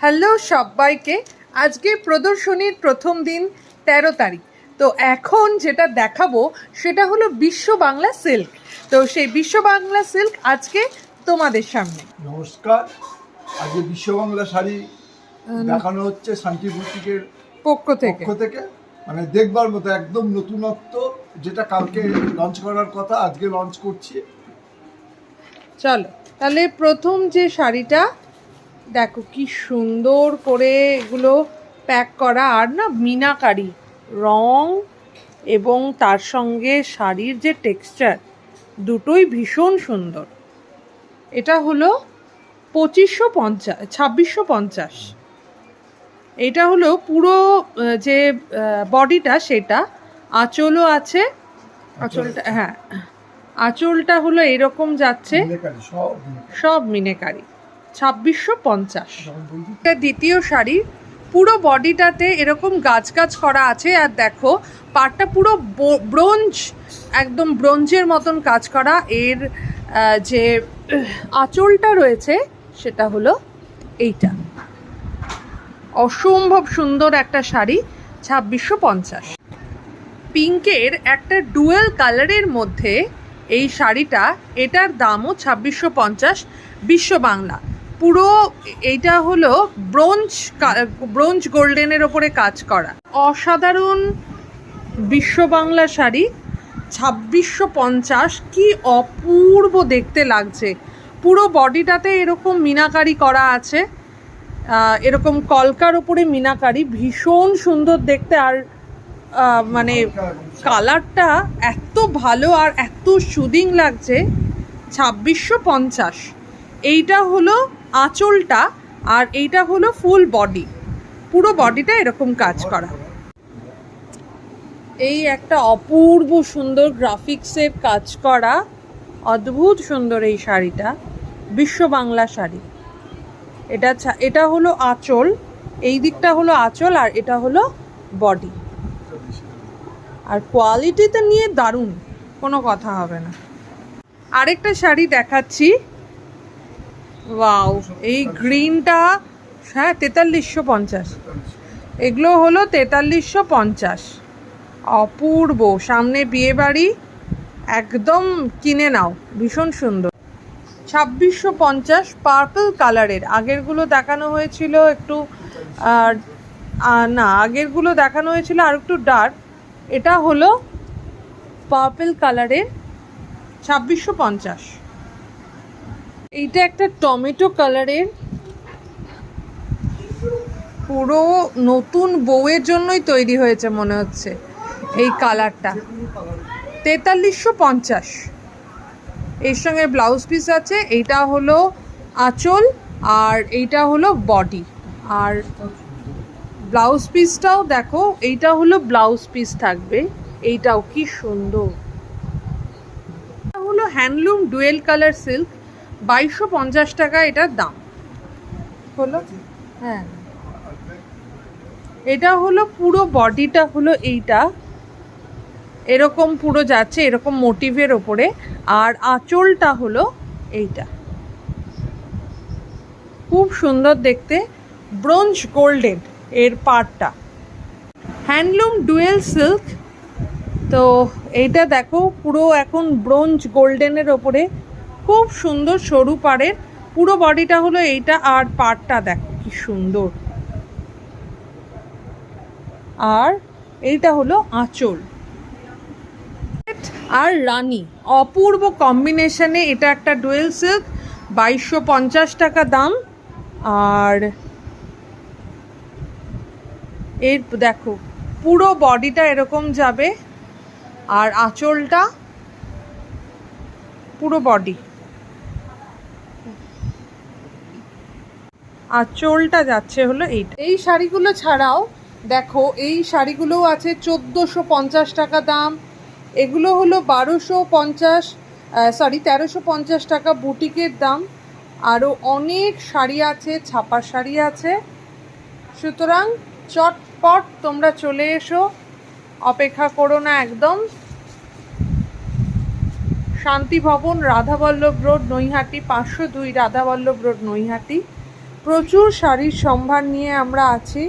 Hello সবাইকে। আজকে প্রদর্শনীর প্রথম দিন তেরো তারিখ। তো এখন যেটা দেখাবো সেটা হলো বিশ্ব বাংলা সিল্ক। তো সেই বিশ্ব বাংলা সিল্ক আজকে তোমাদের সামনে। নমস্কার। আজকে বিশ্ব বাংলা শাড়ি দেখানো হচ্ছে শান্তি বুটিকের পক্ষ থেকে পক্ষ থেকে। মানে দেখবার মতো একদম নতুনত্ব যেটা কালকে লঞ্চ করার কথা আজকে লঞ্চ করছি। চলো তাহলে প্রথম যে শাড়িটা দেখো কি সুন্দর করে এগুলো প্যাক করা। আর না মিনাকারি রং এবং তার সঙ্গে শাড়ির যে টেক্সচার দুটোই ভীষণ সুন্দর। এটা হলো পঁচিশশো পঞ্চাশ ছাব্বিশশো পঞ্চাশ। এটা হলো পুরো যে বডিটা সেটা আঁচলও আছে। আঁচলটা হ্যাঁ। আঁচলটা হলো এরকম যাচ্ছে। সব মিনেকারি। ছাব্বিশশো পঞ্চাশ। দ্বিতীয় শাড়ি পুরো বডিটাতে এরকম গাছ গাছ করা আছে আর দেখো পাটটা পুরো ব্রোঞ্জ, একদম ব্রোঞ্জের মতন কাজ করা। এর যে আঁচলটা রয়েছে, সেটা হলো এইটা। অসম্ভব সুন্দর একটা শাড়ি ছাব্বিশশো পঞ্চাশ। পিঙ্কের একটা ডুয়েল কালারের মধ্যে এই শাড়িটা এটার দামও ছাব্বিশশো পঞ্চাশ বিশ্ব বাংলা পুরো এইটা হলো ব্রোঞ্জ ব্রোঞ্জ গোল্ডেনের ওপরে কাজ করা। অসাধারণ বিশ্ব বাংলা শাড়ি, ছাব্বিশশো পঞ্চাশ। কী অপূর্ব দেখতে লাগছে। পুরো বডিটাতে এরকম মিনাকারি করা আছে। এরকম কলকার ওপরে মিনাকারি, ভীষণ সুন্দর দেখতে। আর মানে কালারটা এত ভালো আর এত সুদিং লাগছে, ছাব্বিশশো পঞ্চাশ। এইটা হলো আঁচলটা আর এইটা হলো ফুল বডি পুরো বডিটা এরকম কাজ করা। এই একটা অপূর্ব সুন্দর গ্রাফিক্সের কাজ করা। অদ্ভুত সুন্দর এই শাড়িটা। বিশ্ব বাংলা শাড়ি। এটা এটা হলো আঁচল। এই দিকটা হলো আঁচল আর এটা হলো বডি আর কোয়ালিটিতে নিয়ে দারুণ। কোনো কথা হবে না। আরেকটা শাড়ি দেখাচ্ছি। ওয়াও এই গ্রিনটা হ্যাঁ তেতাল্লিশশো পঞ্চাশ। এগুলো হলো তেতাল্লিশশো পঞ্চাশ। অপূর্ব। সামনে বিয়ে বাড়ি, একদম কিনে নাও। ভীষণ সুন্দর। ছাব্বিশশো পঞ্চাশ পার্পল কালারের আগেরগুলো দেখানো হয়েছিল একটু না, আগেরগুলো দেখানো হয়েছিল আর একটু ডার্ক এটা হলো পার্পল কালারের ছাব্বিশশো পঞ্চাশ। এইটা একটা টমেটো কালারের। পুরো নতুন বউয়ের জন্যই তৈরি হয়েছে মনে হচ্ছে এই কালারটা। তেতাল্লিশশো পঞ্চাশ। এর সঙ্গে ব্লাউজ পিস আছে, এইটা হলো আঁচল আর এইটা হলো বডি। আর ব্লাউজ পিসটাও দেখো, এইটা হলো ব্লাউজ পিস থাকবে, এইটাও কি সুন্দর। হলো হ্যান্ডলুম ডুয়েল কালার সিল্ক বাইশশো পঞ্চাশ টাকা এটার দাম। হলো? হ্যাঁ। এটা হলো পুরো বডিটা হলো এইটা। এরকম পুরো যাচ্ছে এরকম মোটিভের ওপরে। আর আঁচলটা হলো এইটা। খুব সুন্দর দেখতে। ব্রোঞ্জ গোল্ডেন এর পার্টটা হ্যান্ডলুম ডুয়েল সিল্ক। তো এইটা দেখো পুরো এখন ব্রোঞ্জ গোল্ডেনের ওপরে। খুব সুন্দর সরু পাড়ের। পুরো বডিটা হলো এইটা আর পাড়টা দেখো, কি সুন্দর। আর এইটা হলো আঁচল। আর রানী, অপূর্ব কম্বিনেশনে এটা একটা ডুয়েল সিল্ক বাইশশো পঞ্চাশ টাকা দাম। আর এর দেখো, পুরো বডিটা এরকম যাবে। আর আঁচলটা পুরো বডি আঁচলটা যাচ্ছে হলো এইটা। এই শাড়িগুলো ছাড়াও, দেখো, এই শাড়িগুলোও আছে চোদ্দোশো পঞ্চাশ টাকা দাম। এগুলো হলো বারোশো পঞ্চাশ সরি তেরোশো পঞ্চাশ টাকা বুটিকের দাম। আরও অনেক শাড়ি আছে, ছাপা শাড়ি আছে। সুতরাং চটপট তোমরা চলে এসো। অপেক্ষা করো না একদম। শান্তি ভবন, রাধাবল্লভ রোড, নৈহাটি, পাঁচশো দুই, রাধাবল্লভ রোড, নৈহাটি। প্রচুর শাড়ির সম্ভার নিয়ে আমরা আছি।